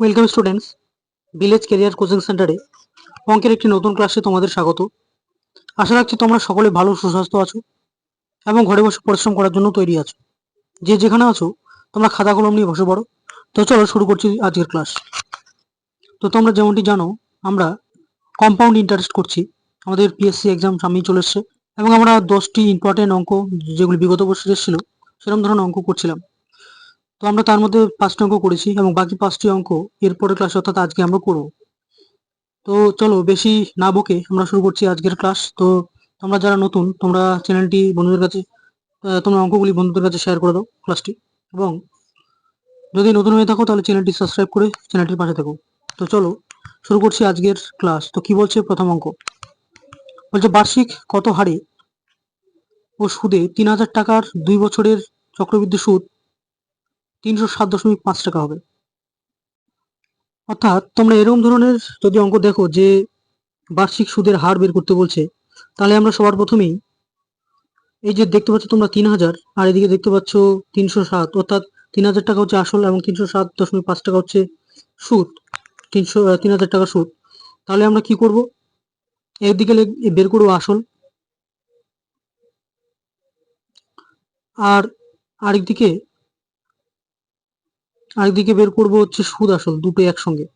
Welcome students village career coaching সেন্টারে অঙ্কের একটি নতুন ক্লাসে তোমাদের স্বাগত। আশা রাখছি তোমরা সকলে ভালো সুস্বাস্থ্য আছো এবং ঘরে বসে পরিশ্রম করার জন্য তৈরি আছো। যে যেখানে আছো, তোমরা খাতা কলম নিয়ে বসে পড়ো। তো চলো শুরু করছি আজকের ক্লাস তো তোমরা যেমনটি জানো, আমরা কম্পাউন্ড ইন্টারেস্ট করছি। আমাদের পিএসসি এক্সাম সামনেই চলে এসছে এবং আমরা দশটি ইম্পর্টেন্ট অঙ্ক যেগুলি বিগত বছর এসেছিল সেরকম ধরনের অঙ্ক করছিলাম। তো আমরা তার মধ্যে পাঁচটি অঙ্ক করেছি এবং বাকি পাঁচটি অঙ্ক এরপরের ক্লাস অর্থাৎ আজকে আমরা করব। তো চলো বেশি না বকে আমরা শুরু করছি আজকের ক্লাস তো তোমরা যারা নতুন, তোমরা চ্যানেলটি বন্ধুদের কাছে তোমরা অঙ্কগুলি বন্ধুদের কাছে শেয়ার করে দাও ক্লাসটি এবং যদি নতুন হয়ে থাকো তাহলে চ্যানেলটি সাবস্ক্রাইব করে চ্যানেলটির পাশে থাকো। তো চলো শুরু করছি আজকের ক্লাস তো কি বলছে প্রথম অঙ্ক? বলছে, বার্ষিক কত হারে ও সুদে তিন হাজার টাকার দুই বছরের চক্রবৃদ্ধি সুদ তিনশো সাত দশমিক পাঁচ টাকা হবে। অর্থাৎ তোমরা এরকম ধরনের যদি অঙ্ক দেখো যে বার্ষিক সুদের হার বের করতে বলছে, তাহলে আমরা সবার প্রথমেই এই যে দেখতে পাচ্ছ তোমরা তিন হাজার, আর এদিকে দেখতে পাচ্ছ তিনশো সাত, অর্থাৎ তিন হাজার টাকা হচ্ছে আসল এবং তিনশো সাত দশমিক পাঁচ টাকা হচ্ছে সুদ, তিনশো তিন হাজার টাকা সুদ। তাহলে আমরা কি করব? একদিকে লেখ- বের করব আসল। আর আরেকদিকে আরেকদিকে বের করব হচ্ছে সুদ আসল, দুটো একসঙ্গে।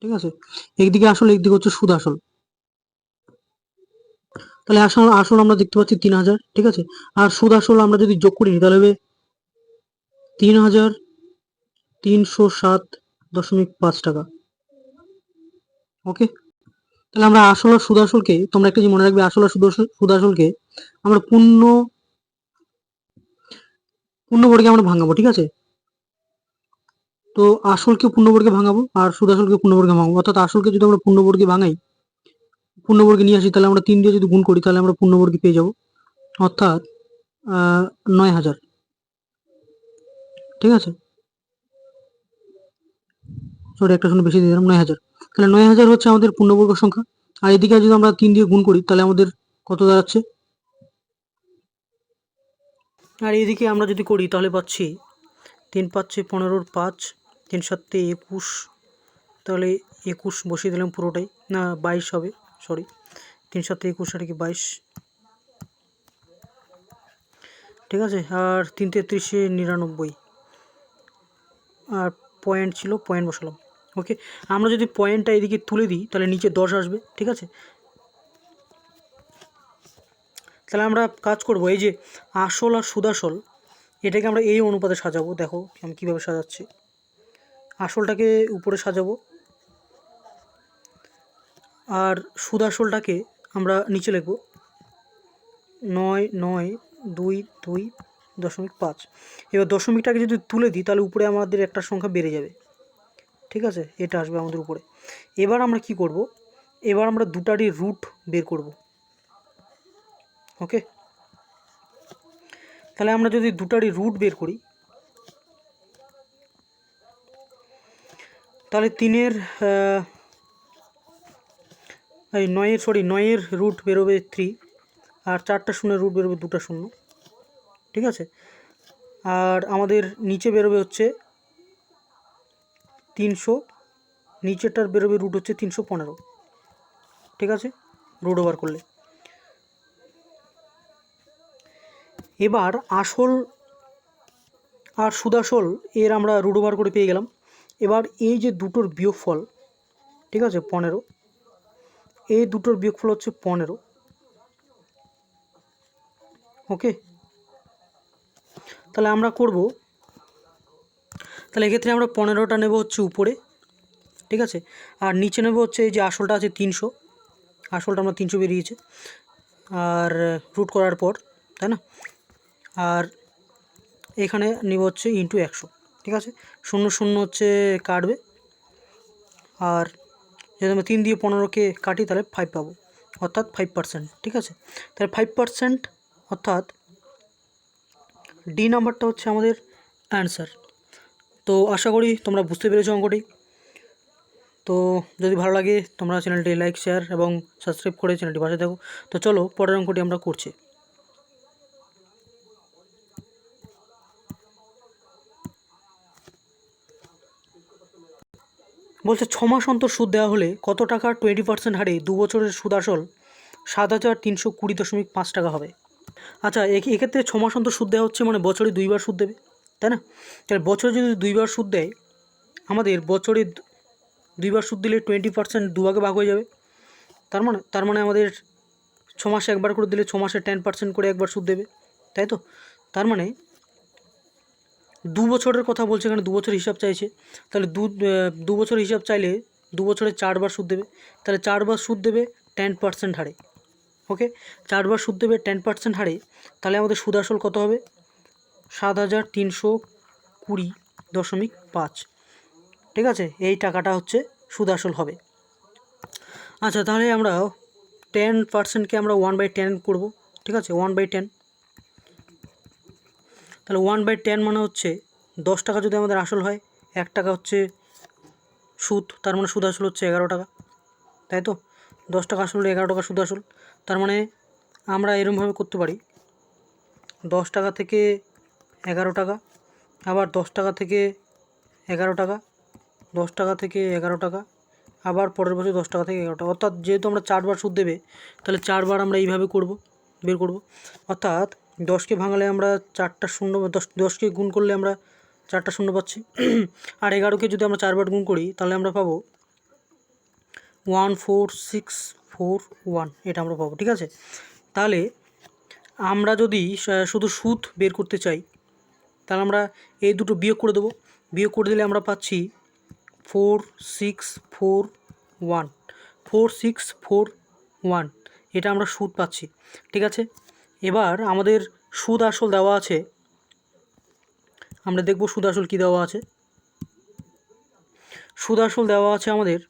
ঠিক আছে? একদিকে আসল, একদিকে হচ্ছে সুদ আসল। তাহলে আসল আসল আমরা দেখতে পাচ্ছি তিন হাজার, ঠিক আছে? আর সুদ আসল আমরা যদি যোগ করি, তাহলে হবে তিন হাজার তিনশো সাত দশমিক পাঁচ টাকা। ওকে? তাহলে আমরা আসল আর সুদ আসলকে, তোমরা একটা জিনিস মনে রাখবে, আসল আর সুদ আসল- সুদ আসলকে আমরা পূর্ণ পূর্ণবর্গে আমরা ভাঙাবো, ঠিক আছে? তো আসলকে পূর্ণবর্গে ভাঙাবো আর সুদ আসলকে পূর্ণবর্গে ভাঙাবো। অর্থাৎ আসলকে যদি আমরা পূর্ণবর্গে ভাঙাই পূর্ণবর্গে নিয়ে আসি, তাহলে আমরা তিন দিয়ে যদি গুণ করি, তাহলে আমরা পূর্ণবর্গে পেয়ে যাব, অর্থাৎ নয় হাজার। ঠিক আছে? সরি একটা শূন্য বেশি দিয়ে দিলাম, নয় হাজার। তাহলে নয় হাজার হচ্ছে আমাদের পূর্ণবর্গ সংখ্যা। আর এদিকে যদি আমরা তিন দিয়ে গুণ করি, তাহলে আমাদের কত দাঁড়াচ্ছে? আর এদিকে আমরা যদি করি, তাহলে পাচ্ছি তিন পাচ্ছে পনেরোর পাঁচ, তিন সাতে একুশ। তাহলে একুশ বসিয়ে দিলাম পুরোটাই। না, বাইশ হবে সরি তিন সাতে একুশ আর কি বাইশ। ঠিক আছে? আর তিন তেত্রিশে নিরানব্বই। আর পয়েন্ট ছিল পয়েন্ট বসালাম। ওকে আমরা যদি পয়েন্টটা এদিকে তুলে দিই, তাহলে নিচে দশ আসবে। ঠিক আছে? তাহলে আমরা কাজ করব, এই যে আসল আর সুদাসল, এটাকে আমরা এই অনুপাতে সাজাবো, দেখো আমি কীভাবে সাজাচ্ছি। আসলটাকে উপরে সাজাবো, আর সুদাসলটাকে আমরা নিচে লিখব, নয় নয়, দুই দুই, দশমিক পাঁচ। এবার দশমিকটাকে যদি তুলে দিই, তাহলে উপরে আমাদের একটা সংখ্যা বেড়ে যাবে, ঠিক আছে? এটা আসবে আমাদের উপরে। এবার আমরা কি করব? এবার আমরা দুটারই রুট বের করব। ওকে? তাহলে আমরা যদি দুটারই রুট বের করি, তাহলে তিনের এই নয়ের সরি নয়ের রুট বেরোবে থ্রি আর চারটা শূন্যের রুট বেরোবে দুটো শূন্য, ঠিক আছে? আর আমাদের নিচে বেরোবে হচ্ছে তিনশো, নিচেরটার বেরোবে রুট হচ্ছে তিনশো পনেরো, ঠিক আছে? রুট ওভার করলে। এবার আসল আর সুদাসল এর আমরা রুট ওভার করে পেয়ে গেলাম। এবার এই যে দুটোর বিয়োগফল, ঠিক আছে, পনেরো। এই দুটোর বিয়োগফল হচ্ছে পনেরো। ওকে? তাহলে আমরা করব, তাহলে এক্ষেত্রে আমরা পনেরোটা নেব হচ্ছে উপরে, ঠিক আছে? আর নিচে নেব হচ্ছে এই যে আসলটা আছে তিনশো। আসলটা আমরা তিনশো বেরিয়েছে। আর রুট করার পর, তাই না? আর এখানে নিব হচ্ছে ইন্টু একশো, ঠিক আছে? শূন্য শূন্য হচ্ছে কাটবে। আর যদি আমরা তিন দিয়ে পনেরোকে কাটি, তাহলে ফাইভ পাবো, অর্থাৎ ফাইভ পার্সেন্ট ঠিক আছে? তাহলে ফাইভ পার্সেন্ট অর্থাৎ ডি নাম্বারটা হচ্ছে আমাদের অ্যান্সার তো আশা করি তোমরা বুঝতে পেরেছ অঙ্কটি। তো যদি ভালো লাগে, তোমরা চ্যানেলটি লাইক শেয়ার এবং সাবস্ক্রাইব করে চ্যানেলটি পাশে দেখো তো চলো, পরের অঙ্কটি আমরা করছি। বলছে ছ মাস অন্তর সুদ দেওয়া হলে কত টাকা টোয়েন্টি পার্সেন্ট হারে দু বছরের সুদ আসল? সাত হাজার তিনশো কুড়ি দশমিক পাঁচ টাকা হবে। আচ্ছা এক্ষেত্রে ছ মাস অন্তর সুদ দেওয়া হচ্ছে মানে বছরে দুইবার সুদ দেবে? তাই না? তাহলে বছরে যদি দুইবার সুদ দেয়, আমাদের বছরে দুইবার সুদ দিলে টোয়েন্টি পার্সেন্ট দুভাগে ভাগ হয়ে যাবে। তার মানে তার মানে আমাদের ছ মাসে একবার করে দিলে ছ মাসে টেন পার্সেন্ট করে একবার সুদ দেবে। তাই তো? তার মানে দু বছরের কথা বলছে এখানে দু বছর হিসাব চাইছে। তাহলে দু দু বছর হিসাব চাইলে দু বছরে চারবার সুদ দেবে। তাহলে চারবার সুদ দেবে টেন পার্সেন্ট হারে। ওকে চারবার সুদ দেবে টেন পার্সেন্ট হারে, তাহলে আমাদের সুদ আসল কত হবে? সাত হাজার তিনশো কুড়ি দশমিক পাঁচ। ঠিক আছে? এই টাকাটা হচ্ছে সুদ আসল হবে। আচ্ছা তাহলে আমরা টেন পার্সেন্টকে আমরা ওয়ান বাই টেন করব। ঠিক আছে? ওয়ান বাই টেন তাহলে ওয়ান বাই টেন মানে হচ্ছে দশ টাকা যদি আমাদের আসল হয়, এক টাকা হচ্ছে সুদ, তার মানে সুদ আসল হচ্ছে এগারো টাকা, তাই তো? দশ টাকা আসল, এগারো টাকা সুদ আসল, তার মানে আমরা এরমভাবে করতে পারি। দশ টাকা থেকে এগারো টাকা, আবার দশ টাকা থেকে এগারো টাকা, দশ টাকা থেকে এগারো টাকা, আবার পরের বছর দশ টাকা থেকে এগারো টাকা। অর্থাৎ যেহেতু আমরা চারবার সুদ দেবে, তাহলে চারবার আমরা এইভাবে করব, বের করব। অর্থাৎ দশকে ভাঙালে আমরা চারটা শূন্য, দশ, দশকে গুণ করলে আমরা চারটা শূন্য পাচ্ছি। আর এগারোকে যদি আমরা চারবার গুণ করি, তাহলে আমরা পাবো one four six four one এটা আমরা পাবো, ঠিক আছে? তাহলে আমরা যদি শুধু সুদ বের করতে চাই, তাহলে আমরা এই দুটো বিয়োগ করে দেবো। বিয়োগ করে দিলে আমরা পাচ্ছি four six four one four six four one এটা আমরা সুদ পাচ্ছি, ঠিক আছে? এবার আমাদের সুদ আসল দেওয়া আছে। আমরা দেখব সুদ আসল কী দেওয়া আছে। সুদ আসল দেওয়া আছে আমাদের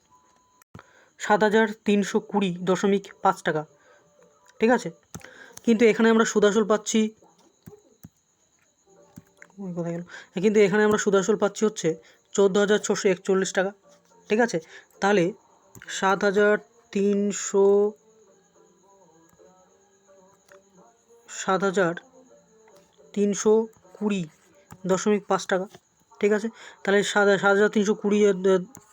সাত হাজার তিনশো কুড়ি দশমিক পাঁচ টাকা। ঠিক আছে? কিন্তু এখানে আমরা সুদ আসল পাচ্ছি কিন্তু এখানে আমরা সুদ আসল পাচ্ছি হচ্ছে চোদ্দ হাজার ছশো একচল্লিশ টাকা। ঠিক আছে? তাহলে সাত হাজার তিনশো সাত হাজার তিনশো কুড়ি দশমিক পাঁচ টাকা, ঠিক আছে? তাহলে সাত সাত হাজার তিনশো কুড়ি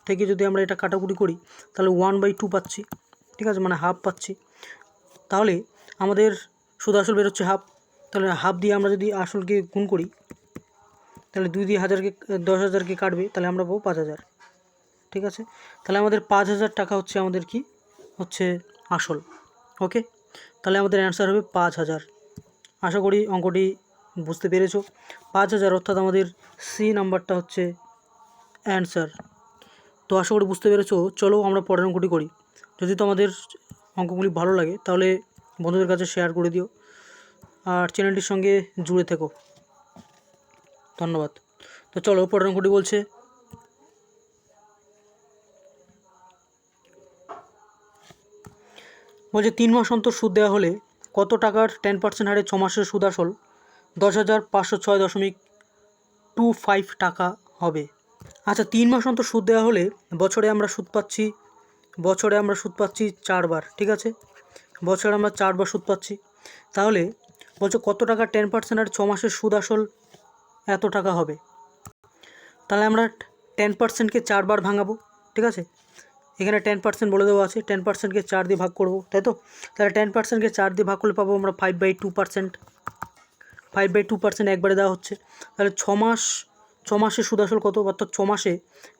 থেকে যদি আমরা এটা কাটাকুটি করি, তাহলে ওয়ান বাই টু পাচ্ছি, ঠিক আছে? মানে হাফ পাচ্ছি। তাহলে আমাদের সুদ আসল বেরোচ্ছে হাফ তাহলে হাফ দিয়ে আমরা যদি আসলকে গুণ করি, তাহলে দুই দিয়ে হাজারকে, দশ হাজারকে কাটবে, তাহলে আমরা পাবো পাঁচ হাজার, ঠিক আছে? তাহলে আমাদের পাঁচ হাজার টাকা হচ্ছে আমাদের কি? হচ্ছে আসল ওকে তাহলে আমাদের অ্যান্সার হবে পাঁচ হাজার। আশা করি অঙ্কটি বুঝতে পেরেছ। পাঁচ হাজার অর্থাৎ আমাদের সি নাম্বারটা হচ্ছে অ্যান্সার তো আশা করি বুঝতে পেরেছ। চলো আমরা পরের অঙ্কটি করি। যদি তোমাদের অঙ্কগুলি ভালো লাগে তাহলে বন্ধুদের কাছে শেয়ার করে দিও। আর চ্যানেলটির সঙ্গে জুড়ে থেকো। ধন্যবাদ। তো চলো পরের অঙ্কটি বলছে। বলছে, তিন মাস অন্তর সুদ দেওয়া হলে কত টাকার টেন পার্সেন্ট হারে ছ মাসের সুদ আসল? দশ হাজার পাঁচশো ছয় দশমিক টু ফাইভ টাকা হবে। আচ্ছা তিন মাস অন্তর সুদ দেওয়া হলে বছরে আমরা সুদ পাচ্ছি, বছরে আমরা সুদ পাচ্ছি চারবার, ঠিক আছে? বছরে আমরা চারবার সুদ পাচ্ছি। তাহলে বলছে কত টাকা টেন পার্সেন্ট আর ছ মাসের সুদ আসল? এত টাকা হবে। তাহলে আমরা টেন পার্সেন্টকে চারবার ভাঙাবো, ঠিক আছে? এখানে টেন পার্সেন্ট বলে দেওয়া আছে টেন পার্সেন্টকে চার দিয়ে ভাগ করব, তাই তো? তাহলে টেন পার্সেন্টকে চার দিয়ে ভাগ করলে পাবো আমরা five by two percent five by two percent একবারে দেওয়া হচ্ছে। তাহলে ছ মাস, ছ মাসে সুদ আসল কত? অর্থাৎ ছ মাসে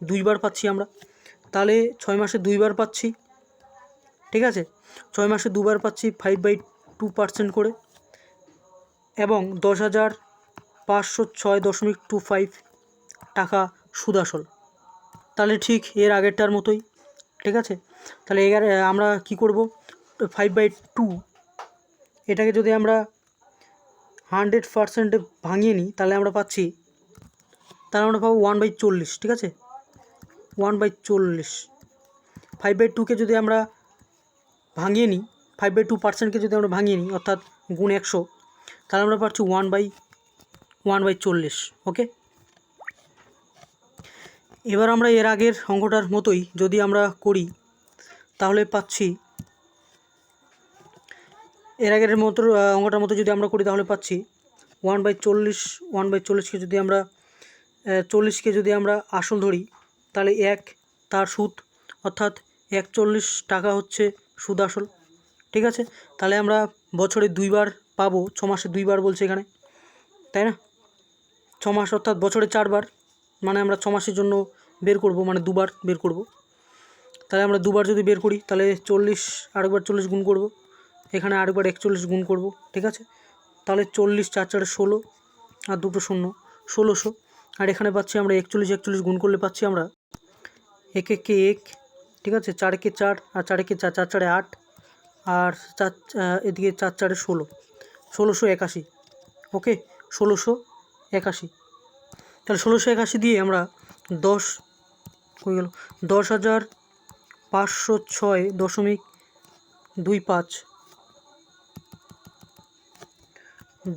দুইবার পাচ্ছি আমরা। তাহলে ছয় মাসে দুইবার পাচ্ছি, ঠিক আছে? ছয় মাসে দুবার পাচ্ছি ফাইভ বাই টু পার্সেন্ট করে। এবং দশ হাজার পাঁচশো ছয় দশমিক টু ফাইভ টাকা সুদ আসল। তাহলে ঠিক এর আগেরটার মতোই। ঠিক আছে? তাহলে এগারো আমরা কি করব? ফাইভ বাই টু এটাকে যদি আমরা হান্ড্রেড পার্সেন্টে ভাঙিয়ে নিই, তাহলে আমরা পাচ্ছি, তাহলে আমরা পাবো ওয়ান বাই চল্লিশ, ঠিক আছে? ওয়ান বাই চল্লিশ। ফাইভ বাই টুকে যদি আমরা ভাঙিয়ে নিই ফাইভ বাই টু পার্সেন্টকে যদি আমরা ভাঙিয়ে নিই, অর্থাৎ গুণ একশো, তাহলে আমরা পাচ্ছি ওয়ান বাই ওয়ান বাই চল্লিশ ওকে এবার আমরা এর আগের অঙ্কটার মতোই যদি আমরা করি, তাহলে পাচ্ছি। এর আগের মতো অঙ্কটার মতো যদি আমরা করি, তাহলে পাচ্ছি ওয়ান বাই চল্লিশ, ওয়ান বাই চল্লিশকে যদি আমরা চল্লিশকে যদি আমরা আসল ধরি, তাহলে এক তার সুদ, অর্থাৎ একচল্লিশ টাকা হচ্ছে সুদ আসল। ঠিক আছে? তাহলে আমরা বছরে দুইবার পাবো ছ মাসে দুইবার বলছে এখানে। তাই না? ছ মাস অর্থাৎ বছরে চারবার। মানে আমরা ছমাসের জন্য বের করব মানে দুবার বের করব। তাহলে আমরা দুবার যদি বের করি, তাহলে চল্লিশ, আরেকবার চল্লিশ গুণ করব। এখানে আরেকবার একচল্লিশ গুণ করব, ঠিক আছে? তাহলে চল্লিশ, চার, চারে ষোলো আর দুটো শূন্য, ষোলোশো। আর এখানে পাচ্ছি আমরা একচল্লিশ একচল্লিশ গুণ করলে পাচ্ছি আমরা এক একে এক, ঠিক আছে? চার একে চার আর চার একে চার চার, চারে আট আর চার এদিকে চার, চারে ষোলো। ষোলোশো একাশি, ওকে? ষোলোশো একাশি। তাহলে ষোলোশো একাশি দিয়ে আমরা দশ হয়ে গেল? দশ হাজার পাঁচশো ছয় দশমিক দুই পাঁচ।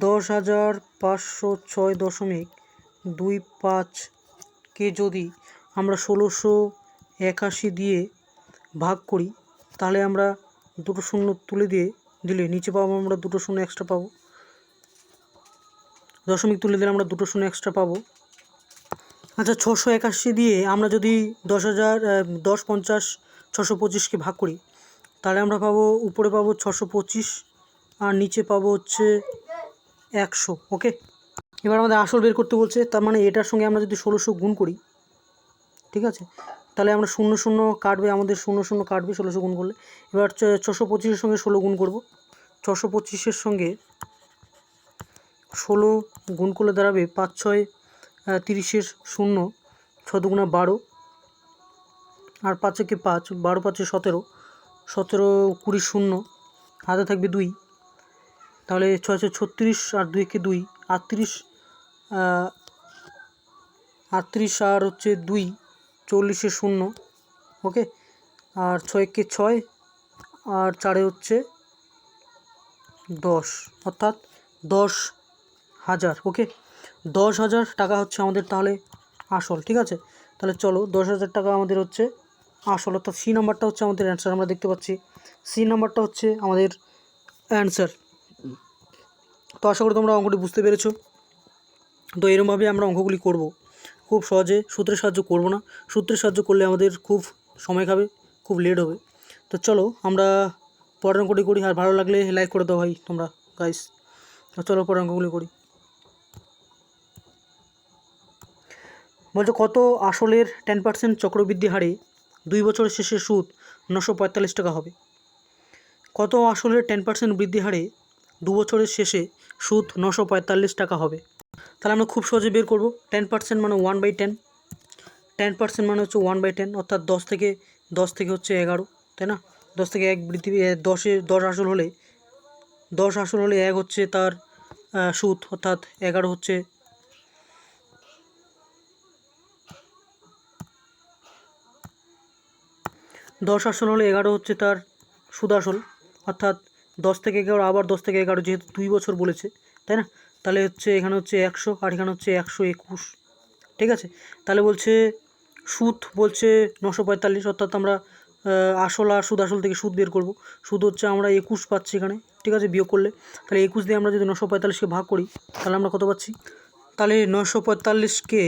দশ হাজার পাঁচশো ছয় দশমিক দুই পাঁচকে যদি আমরা ষোলোশো একাশি দিয়ে ভাগ করি, তাহলে আমরা দুটো শূন্য তুলে দিয়ে দিলে নিচে পাবো আমরা দুটো শূন্য এক্সট্রা পাবো। দশমিক তুলে দিলে আমরা দুটো শূন্য এক্সট্রা পাবো। আচ্ছা ছশো একাশি দিয়ে আমরা যদি দশ হাজার দশ, পঞ্চাশ, ছশো পঁচিশকে ভাগ করি, তাহলে আমরা পাবো উপরে পাবো ছশো পঁচিশ আর নিচে পাবো হচ্ছে একশো, ওকে? এবার আমাদের আসল বের করতে বলছে, তার মানে এটার সঙ্গে আমরা যদি ষোলোশো গুণ করি, ঠিক আছে? তাহলে আমরা শূন্য শূন্য কাটবে, আমাদের শূন্য শূন্য কাটবে ষোলোশো গুণ করলে। এবার ছশো পঁচিশের সঙ্গে ষোলো গুণ করব। ছশো পঁচিশের সঙ্গে ষোলো গুণ করলে দাঁড়াবে পাঁচ, ছয় তিরিশের শূন্য ছ দুগুণা বারো আর পাঁচ একে পাঁচ, বারো পাঁচে সতেরো সতেরো কুড়ি শূন্য, হাতে থাকবে দুই। তাহলে ছয় ছয় ছত্রিশ আর দুই একে দুই, আটত্রিশ আটত্রিশ আর হচ্ছে দুই, চল্লিশে শূন্য, ওকে? আর ছয় একে ছয় আর চারে হচ্ছে দশ, অর্থাৎ দশ হাজার, ওকে? দশ হাজার টাকা হচ্ছে আমাদের তাহলে আসল, ঠিক আছে? তাহলে চলো, দশ হাজার টাকা আমাদের হচ্ছে আসল, অর্থাৎ সি নাম্বারটা হচ্ছে আমাদের অ্যান্সার আমরা দেখতে পাচ্ছি। সি নাম্বারটা হচ্ছে আমাদের অ্যান্সার তো আশা করি তোমরা অঙ্কটি বুঝতে পেরেছ। তো এরমভাবে আমরা অঙ্কগুলি করব। খুব সহজে, সূত্রের সাহায্য করব না। সূত্রের সাহায্য করলে আমাদের খুব সময় খাবে, খুব লেট হবে। তো চলো, আমরা পরের অঙ্কটি করি। আর ভালো লাগলে লাইক করে দাও ভাই, তোমরা গাইস চলো, পরের অঙ্কগুলি করি। বলছো, কত আসলের টেন পার্সেন্ট চক্রবৃদ্ধি হারে দুই বছরের শেষে সুদ নশো পঁয়তাল্লিশ টাকা হবে। কত আসলের টেন পার্সেন্ট বৃদ্ধি হারে দু বছরের শেষে সুদ নশো পঁয়তাল্লিশ টাকা হবে? তাহলে আমরা খুব সহজে বের করব। টেন পার্সেন্ট মানে one by ten. Ten percent মানে হচ্ছে ওয়ান বাই টেন, অর্থাৎ দশ থেকে দশ থেকে হচ্ছে এগারো, তাই না? দশ থেকে এক বৃদ্ধি দশে, দশ আসল হলে, দশ আসল হলে এক হচ্ছে তার সুদ, অর্থাৎ এগারো হচ্ছে দশ আসল হলে এগারো হচ্ছে তার সুদ আসল। অর্থাৎ দশ থেকে এগারো, আবার দশ থেকে এগারো যেহেতু দুই বছর বলেছে, তাই না? তাহলে হচ্ছে এখানে হচ্ছে একশো আর এখানে হচ্ছে একশো একুশ। ঠিক আছে? তাহলে বলছে সুদ বলছে নশো পঁয়তাল্লিশ, অর্থাৎ আমরা আসল আর সুদ আসল থেকে সুদ বের করব। সুদ হচ্ছে আমরা একুশ পাচ্ছি এখানে। ঠিক আছে? বিয়োগ করলে। তাহলে একুশ দিয়ে আমরা যদি নশো পঁয়তাল্লিশকে ভাগ করি, তাহলে আমরা কত পাচ্ছি? তাহলে নশো পঁয়তাল্লিশকে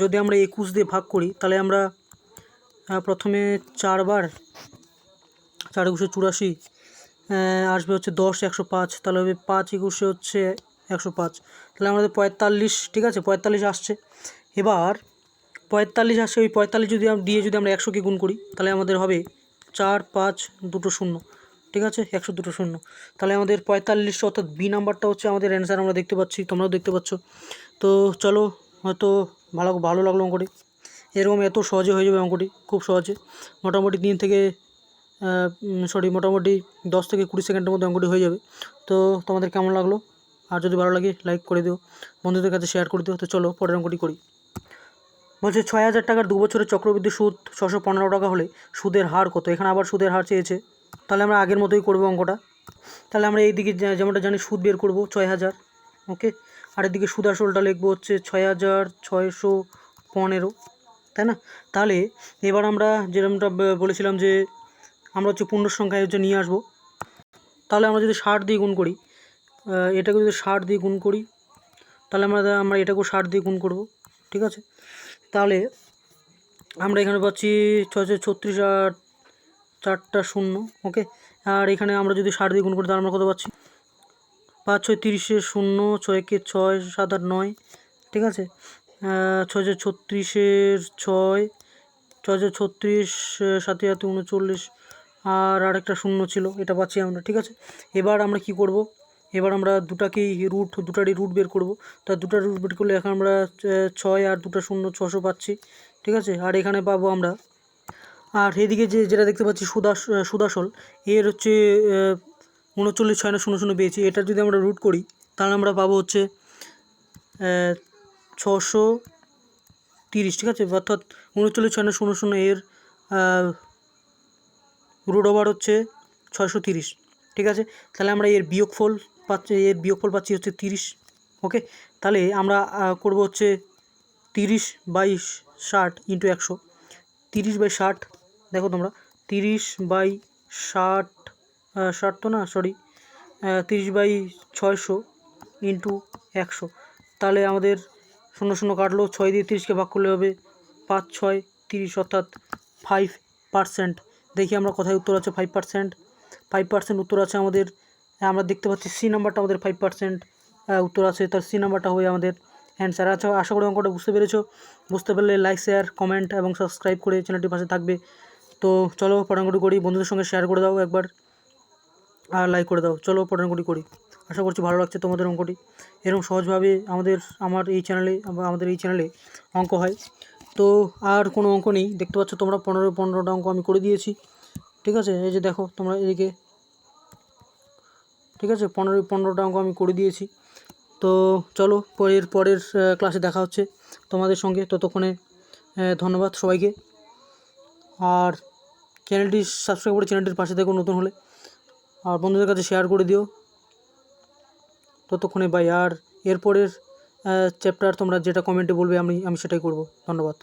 যদি আমরা একুশ দিয়ে ভাগ করি, তাহলে আমরা প্রথমে চারবার, চার একুশে চুরাশি আসবে হচ্ছে দশ, একশো পাঁচ, তাহলে হবে পাঁচ একুশে হচ্ছে একশো পাঁচ। তাহলে আমাদের পঁয়তাল্লিশ, ঠিক আছে? পঁয়তাল্লিশ আসছে। এবার পঁয়তাল্লিশ আসছে ওই পঁয়তাল্লিশ যদি দিয়ে যদি আমরা একশোকে গুণ করি, তাহলে আমাদের হবে চার, পাঁচ, দুটো শূন্য, ঠিক আছে? একশো, দুটো শূন্য। তাহলে আমাদের পঁয়তাল্লিশ, অর্থাৎ বি নাম্বারটা হচ্ছে আমাদের অ্যান্সার, আমরা দেখতে পাচ্ছি, তোমরাও দেখতে পাচ্ছ। তো চলো, হয়তো ভালো ভালো লাগল অঙ্কটি। এরকম এত সহজে হয়ে যাবে অঙ্কটি, খুব সহজে। মোটামুটি তিন থেকে সরি মোটামুটি দশ থেকে কুড়ি সেকেন্ডের মধ্যে অঙ্কটি হয়ে যাবে। তো তোমাদের কেমন লাগল? আর যদি ভালো লাগে লাইক করে দিও। বন্ধুদের কাছে শেয়ার করে দিও। তো চলো, পরের অঙ্কটি করি। বলছে, ছয় হাজার টাকার দু বছরের চক্রবৃদ্ধি সুদ ছশো পনেরো টাকা হলে সুদের হার কত? এখানে আবার সুদের হার চেয়েছে। তাহলে আমরা আগের মতোই করব অঙ্কটা। তাহলে আমরা এই দিকে যেমনটা জানি, সুদ বের করব, ছয় হাজার। ওকে আর এদিকে সুদ আসলটা লিখব হচ্ছে ছয় হাজার ছয়শো পনেরো। তাই না? তাহলে এবার আমরা যেরকমটা বলেছিলাম যে আমরা হচ্ছে পূর্ণ সংখ্যায় হচ্ছে নিয়ে আসব। তাহলে আমরা যদি ষাট দিয়ে গুণ করি এটাকে যদি ষাট দিয়ে গুণ করি, তাহলে আমরা আমরা এটাকেও ষাট দিয়ে গুণ করব, ঠিক আছে? তাহলে আমরা এখানে পাচ্ছি ছয়শো ছত্রিশ আর চারটা শূন্য, ওকে? আর এখানে আমরা যদি ষাট দিয়ে গুণ করি, তাহলে আমরা কত পাচ্ছি? পাঁচ ছয় তিরিশে শূন্য, ছয়কে ছয়, সাত আট নয়, ঠিক আছে? ছয়শো ছত্রিশের ছয়, ছয়শো ছত্রিশ সাথে সাথে উনচল্লিশ আর আরেকটা শূন্য ছিল, এটা পাচ্ছি আমরা, ঠিক আছে? এবার আমরা কি করব? এবার আমরা দুটাকেই রুট দুটারই রুট বের করব। তা দুটা রুট বের করলে এখন আমরা ছয় আর দুটা শূন্য ছশো পাচ্ছি, ঠিক আছে? আর এখানে পাবো আমরা, আর এদিকে যে, যেটা দেখতে পাচ্ছি সুদাস সুদাসল, এর হচ্ছে উনচল্লিশ, ছয় না শূন্য শূন্য পেয়েছি। এটা যদি আমরা রুট করি, তাহলে আমরা পাবো হচ্ছে ছশো তিরিশ, ঠিক আছে? অর্থাৎ উনচল্লিশ ছয় শূন্য শূন্য এর রুট ওভার হচ্ছে ছয়শো তিরিশ, ঠিক আছে? তাহলে আমরা এর বিয়োগফল পাচ্ছি, এর বিয়োগফল পাচ্ছি হচ্ছে তিরিশ ওকে তাহলে আমরা করব হচ্ছে তিরিশ বাই ষাট ইন্টু একশো। তিরিশ বাই ষাট, দেখো তোমরা, তিরিশ বাই ষাট ষাট তো না? সরি তিরিশ বাই ছয়শো ইন্টু একশো। তাহলে আমাদের শূন্য শূন্য কাটলো, ছয় দিয়ে তিরিশকে ভাগ করলে হবে পাঁচ, ছয়, তিরিশ অর্থাৎ ফাইভ পার্সেন্ট দেখি আমরা কোথায় উত্তর আছে ফাইভ পার্সেন্ট ফাইভ পার্সেন্ট উত্তর আছে আমাদের, আমরা দেখতে পাচ্ছি সি নাম্বারটা আমাদের ফাইভ পার্সেন্ট উত্তর আছে। তার সি নাম্বারটা হবে আমাদের অ্যান্সার আচ্ছা আশা করি অঙ্কটা বুঝতে পেরেছ। বুঝতে পারলে লাইক শেয়ার কমেন্ট এবং সাবস্ক্রাইব করে চ্যানেলটির পাশে থাকবে। তো চলো পড়াঙ্গুটি করি, বন্ধুদের সঙ্গে শেয়ার করে দাও একবার, আর লাইক করে দাও। চলো পড়াঙ্গুটি করি। আশা করছি ভালো লাগছে তোমাদের অঙ্কটি। এরকম সহজভাবে আমাদের, আমার এই চ্যানেলে, বা আমাদের এই চ্যানেলে অঙ্ক হয়। তো আর কোনো অঙ্ক নেই। দেখতে পাচ্ছ তোমরা পনেরো, পনেরোটা অঙ্ক আমি করে দিয়েছি। ঠিক আছে? এই যে দেখো তোমরা এদিকে। ঠিক আছে? পনেরো, পনেরোটা অঙ্ক আমি করে দিয়েছি। তো চলো, পরের পরের ক্লাসে দেখা হচ্ছে তোমাদের সঙ্গে। ততক্ষণে ধন্যবাদ সবাইকে। আর চ্যানেলটি সাবস্ক্রাইব করে চ্যানেলটির পাশে থেকো নতুন হলে। আর বন্ধুদের কাছে শেয়ার করে দিও। ততক্ষণে বাই আর এরপরের চ্যাপ্টার তোমরা যেটা কমেন্টে বলবে আমি আমি সেটাই করব। ধন্যবাদ।